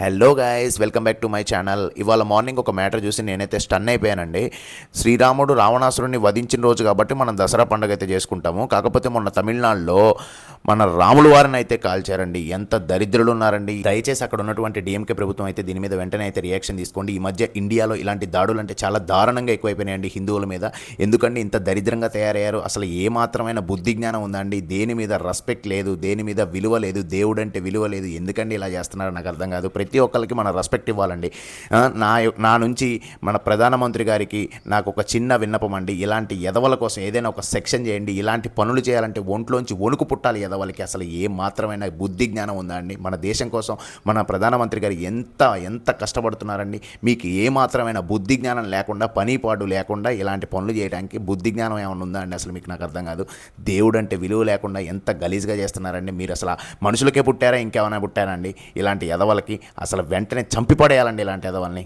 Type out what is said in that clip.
Hello guys welcome back to my channel ఇవాళ morning ఒక matter చూసి నేనైతే స్టన్ అయిపోయానండి. శ్రీరాముడు రావణాసురుని వధించిన రోజు కాబట్టి మనం దసరా పండుగ అయితే చేసుకుంటాము. కాకపోతే మొన్న తమిళనాడులో మన రాములు వారిని అయితే కాల్చారండి. ఎంత దరిద్రులు ఉన్నారండి. దయచేసి అక్కడ ఉన్నటువంటి డిఎంకే ప్రభుత్వం అయితే దీని మీద వెంటనే అయితే రియాక్షన్ తీసుకోండి. ఈ మధ్య ఇండియాలో ఇలాంటి దాడులు అంటే చాలా దారుణంగా ఎక్కువైపోయినాయండి హిందువుల మీద. ఎందుకంటే ఇంత దరిద్రంగా తయారయ్యారు? అసలు ఏ మాత్రమైన బుద్ధి జ్ఞానం ఉందండి దేని మీద రెస్పెక్ట్ లేదు దేని మీద విలువ లేదు దేవుడంటే విలువ లేదు. ఎందుకండి ఇలా చేస్తున్నారు నాకు అర్థం కాదు. ప్రతి ఒక్కరికి మన రెస్పెక్ట్ ఇవ్వాలండి. నా నా నుంచి మన ప్రధానమంత్రి గారికి నాకు ఒక చిన్న విన్నపం అండి. ఇలాంటి ఎదవల కోసం ఏదైనా ఒక సెక్షన్ చేయండి. ఇలాంటి పనులు చేయాలంటే ఒంట్లోంచి వణుకు పుట్టాలి ఎదవలకి. అసలు ఏ మాత్రమైన బుద్ధి జ్ఞానం ఉందా అండి? మన దేశం కోసం మన ప్రధానమంత్రి గారు ఎంత ఎంత కష్టపడుతున్నారండి? మీకు ఏ మాత్రమైన బుద్ధి జ్ఞానం లేకుండా పనిపాటు లేకుండా ఇలాంటి పనులు చేయడానికి బుద్ధి జ్ఞానం ఏమైనా ఉందా అండి? అసలు మీకు నాకు అర్థం కాదు. దేవుడు అంటే విలువ లేకుండా ఎంత గలీజ్గా చేస్తున్నారండి? మీరు అసలు మనుషులకే పుట్టారా? ఇంకేమైనా పుట్టారా అండి? ఇలాంటి ఎదవలకి అసలు వెంటనే చంపిపడేయాలండి ఇలాంటి ఎదవల్ని